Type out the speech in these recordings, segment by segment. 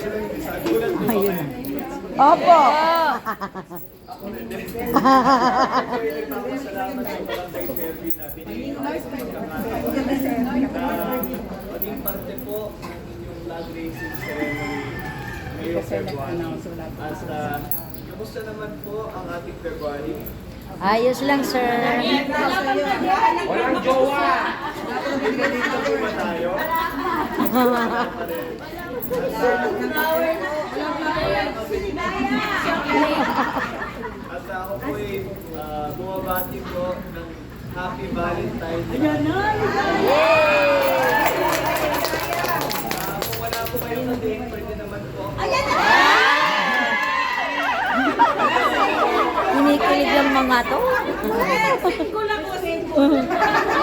Ayun. Opo. Maging parte po ng inyong flag raising ceremony ngayong February. At uh, kamusta naman po ang ating February? Ayos lang, sir. Walang jowa! Po ba tayo? At ako po ay uh, bumabati po ng Happy Valentine's Day. Ah, kung wala po kayong na-date, pwede naman po. Kinikilig yung mga to.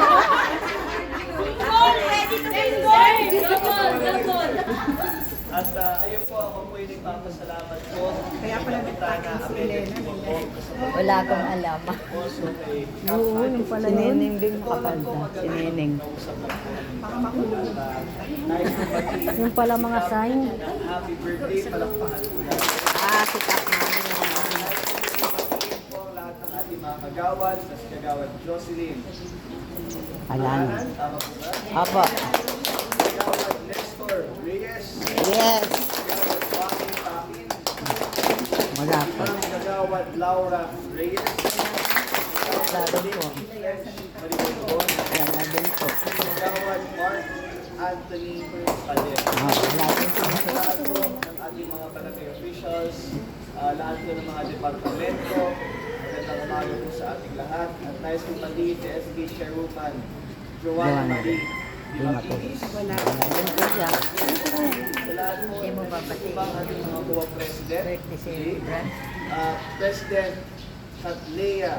At uh, ayun po, ako po ay nagpapasalamat po. Kaya pala na available po po. Wala akong alam. Oo, yung pala Si Neneng din makapanta. Si Neneng. Yung pala mga sign. Happy birthday, palakpakan po. Ah, si Kap namin. po ang lahat ng ating mga kagawad, mas kagawad Jocelyn. Ba? Apo. Reyes. Yes. Wala. Ang kagawad Laura Reyes. Wala din po. Wala din po. Kagawad Mark Anthony Padilla. Ah, wala din po. lahat po ng ating mga barangay officials, ah, lahat po ng mga departamento, magandang umaga po sa ating lahat. At nais kong pati si SK Chairwoman, Joanna. Marie Makinis. Wala din po siya. Hindi mo ng babati. ibang ating mga buwa president, ah, President Katlea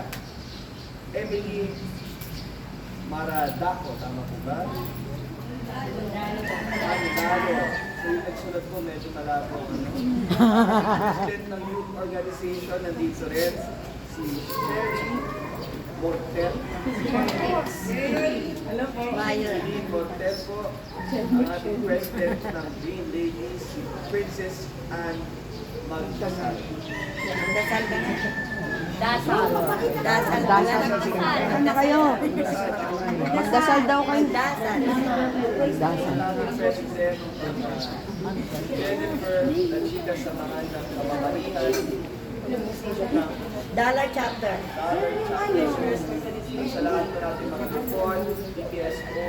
Emily Maradaco, tama po ba? Manalo. So yung nagsulat ko medyo malabo. Ano? President ng youth organization nandito rin, si Sherry Mortel. Hello po. Sherry Mortel po. Ang ating president ng Green Ladies, si Princess Anne Magdasal. Dasal ka na. Dasal. Dasal. Dasal. Ano kayo? Magdasal daw kayo. Dasal. Dasal. President Jennifer na chika sa mga ng kamamaritan. Dollar chapter. Sa lahat po natin mga report, PPSO,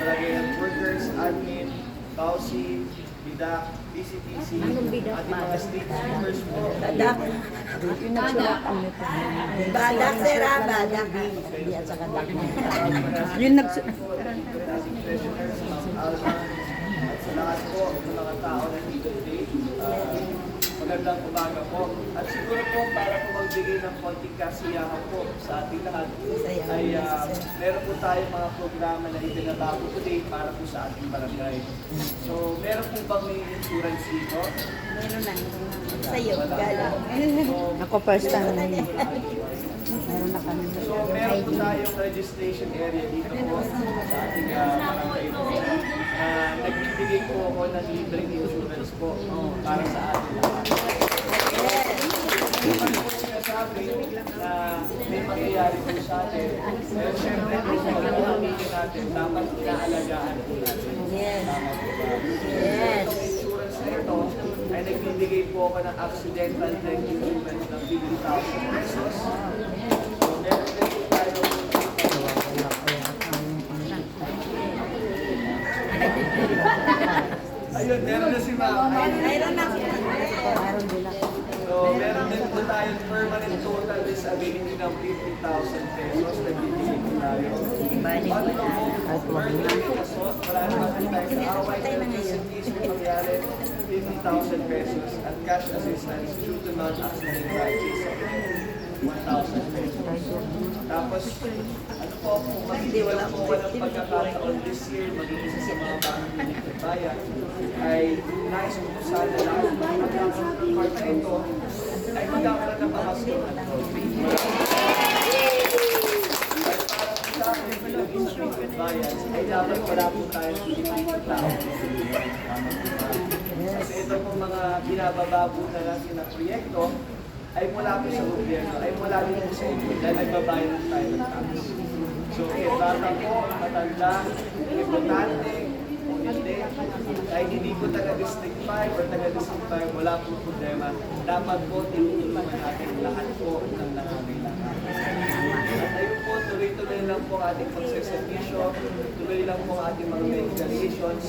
malagay ng workers, admin, Bausi, BIDAC, PCTC, ating mga state members po. Badak. Badak, sir, ah, badak. Hindi at saka dak. Yun nagsu... ating treasurer sa Mount Alma, at sa lahat po ng mga tao na dito today. Ah, magandang umaga po. At siguro po para po magbigay ng konting kasiyahan po sa ating lahat ay ah, meron po tayong mga programa na ibinatago today para po sa ating barangay. So meron po bang may insurance dito? Meron na. Sa'yo, gala. po. So, Ako first time. Meron na kami. So, meron po tayong registration area dito po sa ating uh, barangay po. Uh, nagbibigay po ako ng libreng insurance po para sa ating lahat. Hindi pa po sinasabi na may mangyayari po sa atin. Pero syempre, kung magpapamilya natin, dapat inaalagaan po natin. Yes. Po? Yes. Itong insurance na ito ay nagbibigay po ako ng accidental death insurance ng 50,000 pesos. So, meron po Ayun, meron na si Ma'am. Meron na. Meron din ako. So, meron din po tayong permanent total disability ng 50,000 pesos na bibigyan po tayo. Ibalik mo na. At wala naman tayo sa away electricity kung mangyari, 50,000 pesos. At cash assistance due to non-accidental case of 1,000 pesos. Tapos, ano po, kung magiging po ko ng pagkakataon this year, maging isa sa mga pamimilig ng bayan, ay nais ko sana lahat ng pagkakataon ng part na ito ay magkakaroon ay ito po mga binababa po na natin na proyekto ay mula po sa gobyerno, ay mula din po sa inyo dahil nagbabayad tayo ng tax. So, eh, bata po, matanda, importante, hindi, kahit hindi po taga District 5 or taga District 5, wala po problema. Dapat po tinutulungan natin lahat po ng nangangailangan. At ayun po, tuloy-tuloy lang po ating pagseservisyo, tuloy lang po ating mga medications,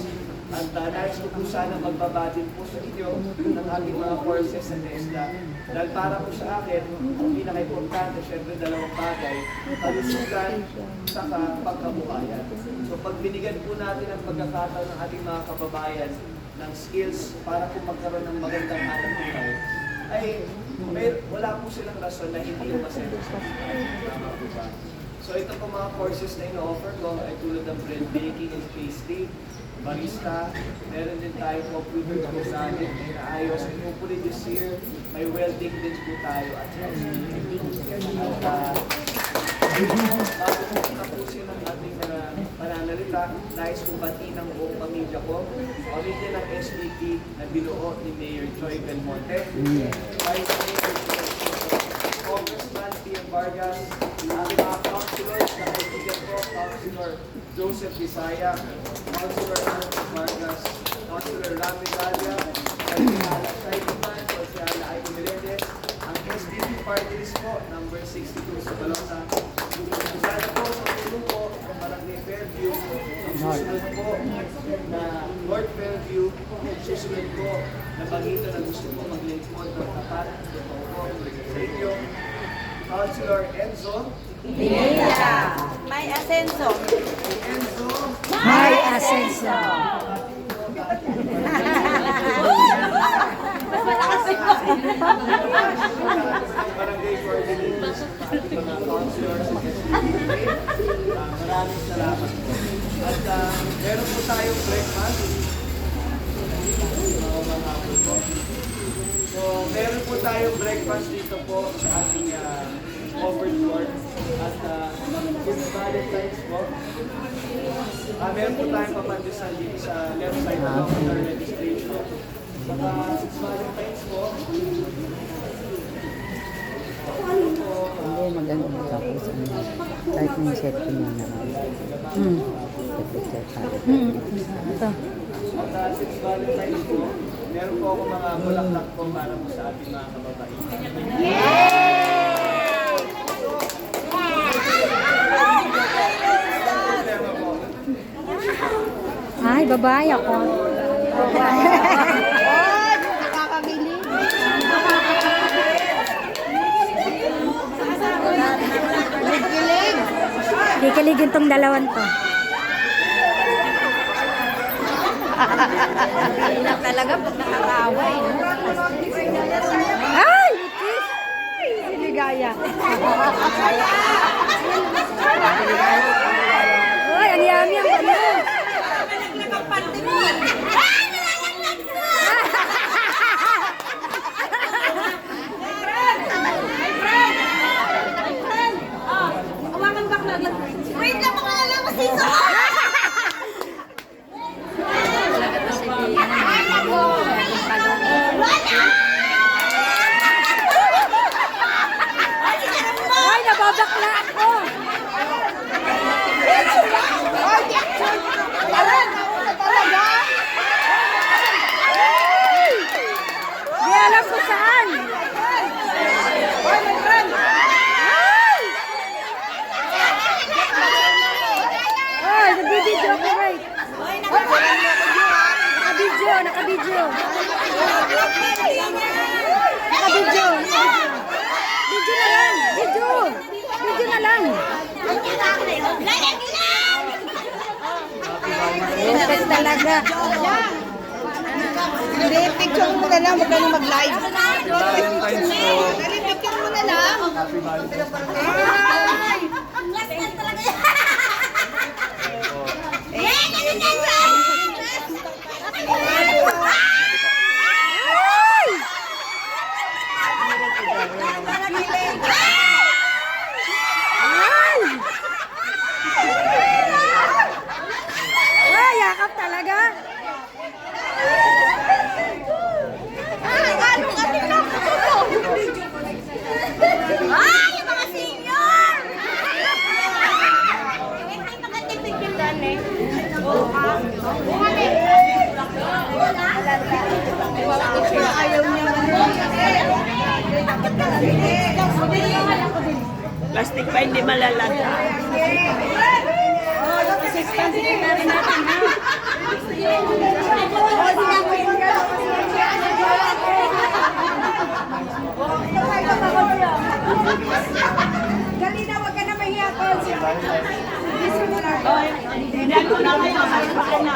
at uh, nais ko po sana magbaba din po sa inyo ng ating mga courses sa TESDA. Dahil para po sa akin, ang pinaka-importante, syempre dalawang bagay, kalusugan, saka pagkabuhayan. So pag binigyan po natin ang pagkakataon ng ating mga kababayan ng skills para po magkaroon ng magandang hanap buhay, ay may, wala po silang rason na hindi ba? So ito po mga courses na ino-offer ko ay tulad ng bread baking and pastry, barista, meron din tayo computer natin na inaayos. And hopefully this year, may welding din po tayo at housekeeping. At uh, tapusin ang ating uh, pananalita, nais kong bati ng buong pamilya ko, pamilya ng SVP na binuo ni Mayor Joy Belmonte, Vice Mayor Congressman P.M. Vargas, ang mga councilors na kaibigan ko, Councilor Joseph Bisaya, Councilor Anthony Vargas, Councilor Rami Galia, Councilor Shaiman, Councilor Aiko Melendez, ang SDP party list po, number 62 sa Balota. Sana po sa tulong po ng Barangay Fairview, ang susunod po na Lord Fairview, ang susunod po na pagito na gusto po maglingkod ng tapat, totoo po sa inyo. Councilor Enzo, Pinilla. May asenso. Enzo, May asenso. Barangay coordinators, mga councilors, maraming salamat po. At ah, meron po tayong breakfast. So, meron po tayong breakfast dito po sa ating uh, court. At uh, since Valentine's po, ah meron po tayong papandesal dito sa left side ng our registration. Saka since Valentine's ah, Hindi, maganda mo tapos ano, kahit may set ko na naman. Hmm. Hmm. Ito. At uh, since Valentine's po, meron po ako mga bulaklak po para po sa ating mga kababaihan. Problema babae ako. Nakakabili. Kilig. Kikiligin tong dalawan to. Ilang talaga pag nakakaway. Ay! Siligaya. Uy, ang yummy ang ano. Wait lang, makalala mo si Ay, nababakla ako. Di alam ko saan. Ay! Ay, nagbibideo ako, wait. Nakabidyo, nakabidyo. Video na lang, video. Video na lang. Yes, talaga. Hindi, picture mo na lang, huwag ka na mag-live. Dali, picture mo na lang. Happy Valentine's. Ay! Ay! 滚 Plastic pa hindi malalata. Galina, wag ka na mahiya ko. Hindi ko na kayo sa paano.